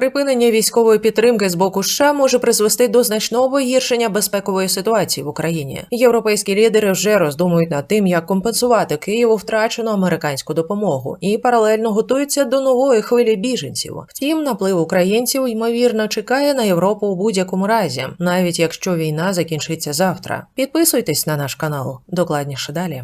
Припинення військової підтримки з боку США може призвести до значного погіршення безпекової ситуації в Україні. Європейські лідери вже роздумують над тим, як компенсувати Києву втрачену американську допомогу, і паралельно готуються до нової хвилі біженців. Втім, наплив українців ймовірно чекає на Європу у будь-якому разі, навіть якщо війна закінчиться завтра. Підписуйтесь на наш канал. Докладніше далі.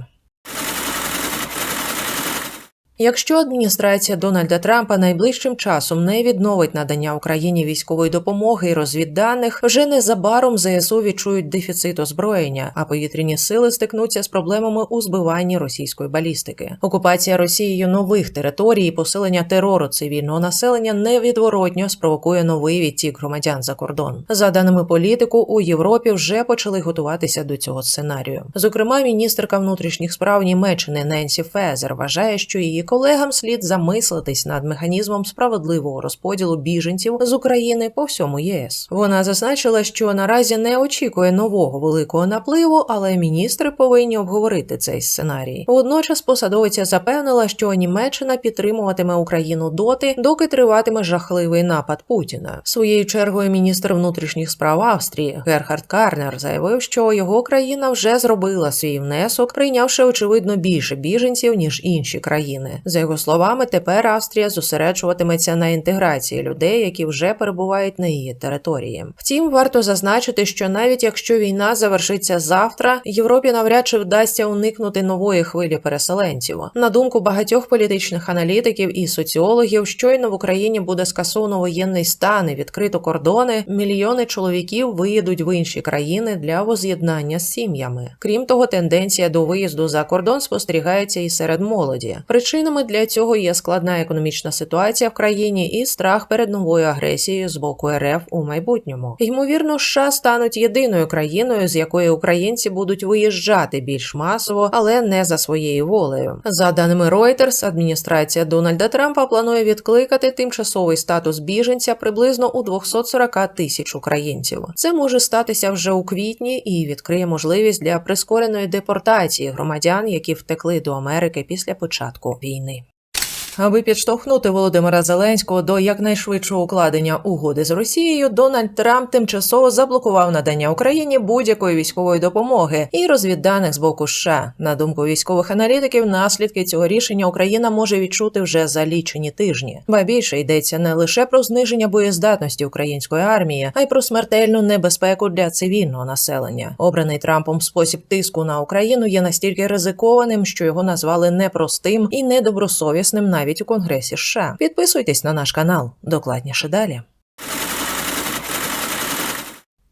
Якщо адміністрація Дональда Трампа найближчим часом не відновить надання Україні військової допомоги і розвідданих, вже незабаром ЗСУ відчують дефіцит озброєння, а повітряні сили стикнуться з проблемами у збиванні російської балістики. Окупація Росією нових територій і посилення терору цивільного населення невідворотньо спровокує новий відтік громадян за кордон. За даними політику, у Європі вже почали готуватися до цього сценарію. Зокрема, міністерка внутрішніх справ Німеччини Ненсі Фезер вважає, що її колегам слід замислитись над механізмом справедливого розподілу біженців з України по всьому ЄС. Вона зазначила, що наразі не очікує нового великого напливу, але міністри повинні обговорити цей сценарій. Водночас посадовиця запевнила, що Німеччина підтримуватиме Україну доти, доки триватиме жахливий напад Путіна. Своєю чергою міністр внутрішніх справ Австрії Герхард Карнер заявив, що його країна вже зробила свій внесок, прийнявши очевидно більше біженців ніж інші країни. За його словами, тепер Австрія зосереджуватиметься на інтеграції людей, які вже перебувають на її території. Втім, варто зазначити, що навіть якщо війна завершиться завтра, Європі навряд чи вдасться уникнути нової хвилі переселенців. На думку багатьох політичних аналітиків і соціологів, щойно в Україні буде скасовано воєнний стан і відкрито кордони, мільйони чоловіків виїдуть в інші країни для воз'єднання з сім'ями. Крім того, тенденція до виїзду за кордон спостерігається і серед молоді. Причинами для цього є складна економічна ситуація в країні і страх перед новою агресією з боку РФ у майбутньому. Ймовірно, США стануть єдиною країною, з якої українці будуть виїжджати більш масово, але не за своєю волею. За даними Reuters, адміністрація Дональда Трампа планує відкликати тимчасовий статус біженця приблизно у 240 тисяч українців. Це може статися вже у квітні і відкриє можливість для прискореної депортації громадян, які втекли до Америки після початку війни війни. Аби підштовхнути Володимира Зеленського до якнайшвидшого укладення угоди з Росією, Дональд Трамп тимчасово заблокував надання Україні будь-якої військової допомоги і розвідданих з боку США. На думку військових аналітиків, наслідки цього рішення Україна може відчути вже за лічені тижні. Ба більше йдеться не лише про зниження боєздатності української армії, а й про смертельну небезпеку для цивільного населення. Обраний Трампом спосіб тиску на Україну є настільки ризикованим, що його назвали непростим і недобросовісним навіть у Конгресі США. Підписуйтесь на наш канал. Докладніше далі.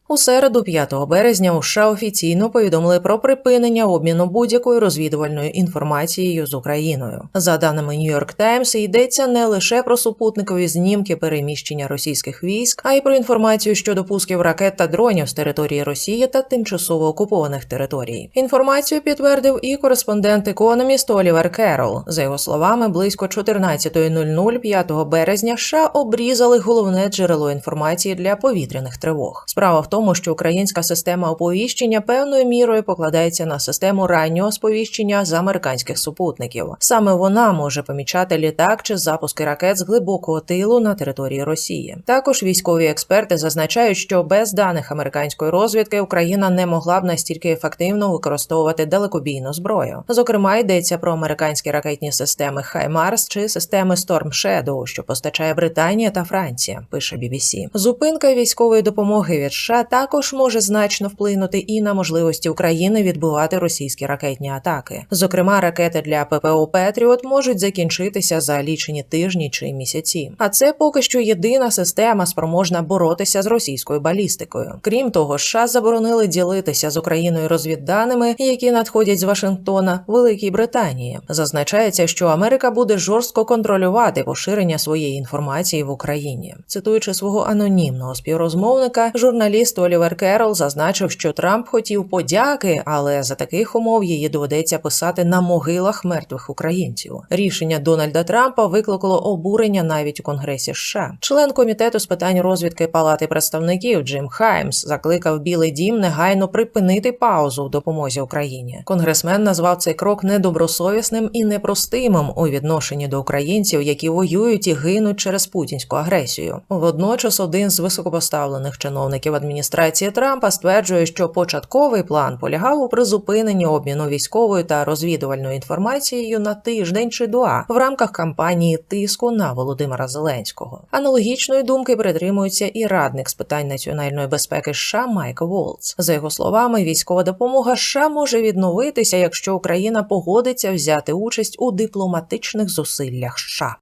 У середу, 5 березня, у США офіційно повідомили про припинення обміну будь-якою розвідувальною інформацією з Україною. За даними New York Times, йдеться не лише про супутникові знімки переміщення російських військ, а й про інформацію щодо пусків ракет та дронів з території Росії та тимчасово окупованих територій. Інформацію підтвердив і кореспондент Economist Олівер Керол. За його словами, близько 14.00 5 березня США обрізали головне джерело інформації для повітряних тривог. Справа в тому, що українська система оповіщення певною мірою покладається на систему раннього сповіщення з американських супутників. Саме вона може помічати літак чи запуски ракет з глибокого тилу на території Росії. Також військові експерти зазначають, що без даних американської розвідки Україна не могла б настільки ефективно використовувати далекобійну зброю. Зокрема, йдеться про американські ракетні системи Хаймарс чи системи Storm Shadow, що постачає Британія та Франція. Пише BBC. Зупинка військової допомоги від США також може значно вплинути і на можливості України відбивати російські ракетні атаки. Зокрема, ракети для ППО Петріот можуть закінчитися за лічені тижні чи місяці. А це поки що єдина система, спроможна боротися з російською балістикою. Крім того, США заборонили ділитися з Україною розвідданими, які надходять з Вашингтона Великій Британії. Зазначається, що Америка буде жорстко контролювати поширення своєї інформації в Україні. Цитуючи свого анонімного співрозмовника, журналіст журналіст Олівер Керол зазначив, що Трамп хотів подяки, але за таких умов її доведеться писати на могилах мертвих українців. Рішення Дональда Трампа викликало обурення навіть у Конгресі США. Член комітету з питань розвідки Палати представників Джим Хаймс закликав Білий Дім негайно припинити паузу в допомозі Україні. Конгресмен назвав цей крок недобросовісним і непростимим у відношенні до українців, які воюють і гинуть через путінську агресію. Водночас, один з високопоставлених чиновників адміністрації Трампа стверджує, що початковий план полягав у призупиненні обміну військовою та розвідувальною інформацією на тиждень чи два в рамках кампанії тиску на Володимира Зеленського. Аналогічної думки притримується і радник з питань національної безпеки США Майк Волц. За його словами, військова допомога США може відновитися, якщо Україна погодиться взяти участь у дипломатичних зусиллях США.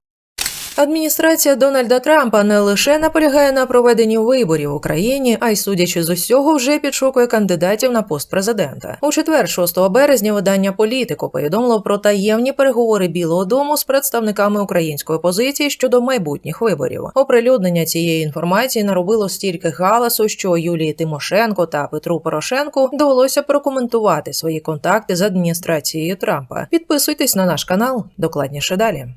Адміністрація Дональда Трампа не лише наполягає на проведенні виборів в Україні, а й судячи з усього, вже підшукує кандидатів на пост президента. У четвер, 6 березня, видання політико повідомило про таємні переговори Білого Дому з представниками української позиції щодо майбутніх виборів. Оприлюднення цієї інформації наробило стільки галасу, що Юлії Тимошенко та Петру Порошенку довелося прокоментувати свої контакти з адміністрацією Трампа. Підписуйтесь на наш канал, докладніше далі.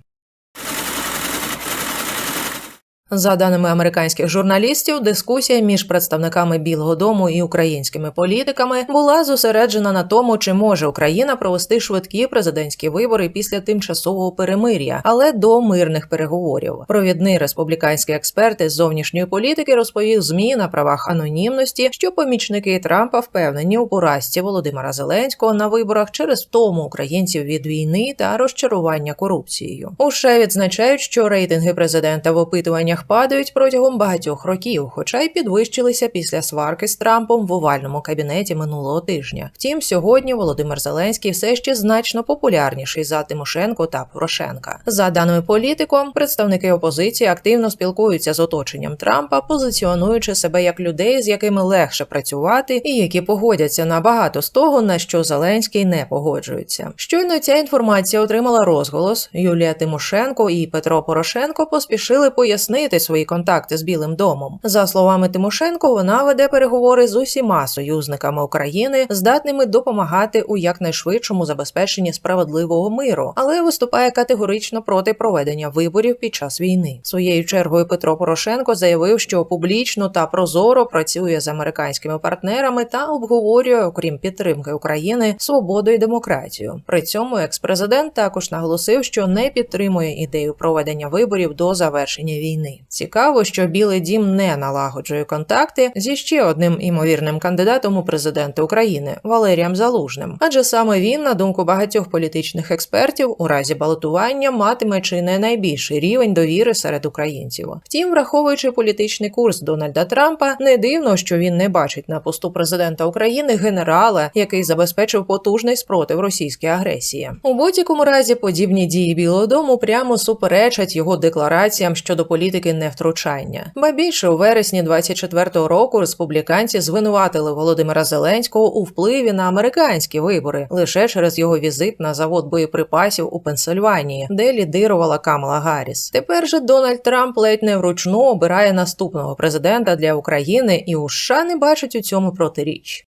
За даними американських журналістів, дискусія між представниками Білого Дому і українськими політиками була зосереджена на тому, чи може Україна провести швидкі президентські вибори після тимчасового перемир'я, але до мирних переговорів. Провідний республіканський експерт із зовнішньої політики розповів змі на правах анонімності, що помічники Трампа впевнені у поразці Володимира Зеленського на виборах через втому українців від війни та розчарування корупцією. Уже відзначають, що рейтинги президента в опитуваннях падають протягом багатьох років, хоча й підвищилися після сварки з Трампом в овальному кабінеті минулого тижня. Втім, сьогодні Володимир Зеленський все ще значно популярніший за Тимошенко та Порошенка. За даними політиком, представники опозиції активно спілкуються з оточенням Трампа, позиціонуючи себе як людей, з якими легше працювати, і які погодяться на багато з того, на що Зеленський не погоджується. Щойно ця інформація отримала розголос. Юлія Тимошенко і Петро Порошенко поспішили пояснити свої контакти з Білим домом. За словами Тимошенко, вона веде переговори з усіма союзниками України, здатними допомагати у якнайшвидшому забезпеченні справедливого миру, але виступає категорично проти проведення виборів під час війни. Своєю чергою Петро Порошенко заявив, що публічно та прозоро працює з американськими партнерами та обговорює, окрім підтримки України, свободу і демократію. При цьому екс-президент також наголосив, що не підтримує ідею проведення виборів до завершення війни. Цікаво, що Білий Дім не налагоджує контакти зі ще одним імовірним кандидатом у президенти України Валерієм Залужним, адже саме він, на думку багатьох політичних експертів, у разі балотування матиме чи не найбільший рівень довіри серед українців. Втім, враховуючи політичний курс Дональда Трампа, не дивно, що він не бачить на посту президента України генерала, який забезпечив потужний спротив російській агресії. У будь-якому разі подібні дії Білого Дому прямо суперечать його деклараціям щодо політики невтручання. Ба більше у вересні 24-го року республіканці звинуватили Володимира Зеленського у впливі на американські вибори лише через його візит на завод боєприпасів у Пенсильванії, де лідирувала Камала Гарріс. Тепер же Дональд Трамп ледь не вручну обирає наступного президента для України, і у США не бачить у цьому протиріч.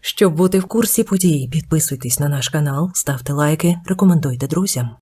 Щоб бути в курсі подій, підписуйтесь на наш канал, ставте лайки, рекомендуйте друзям.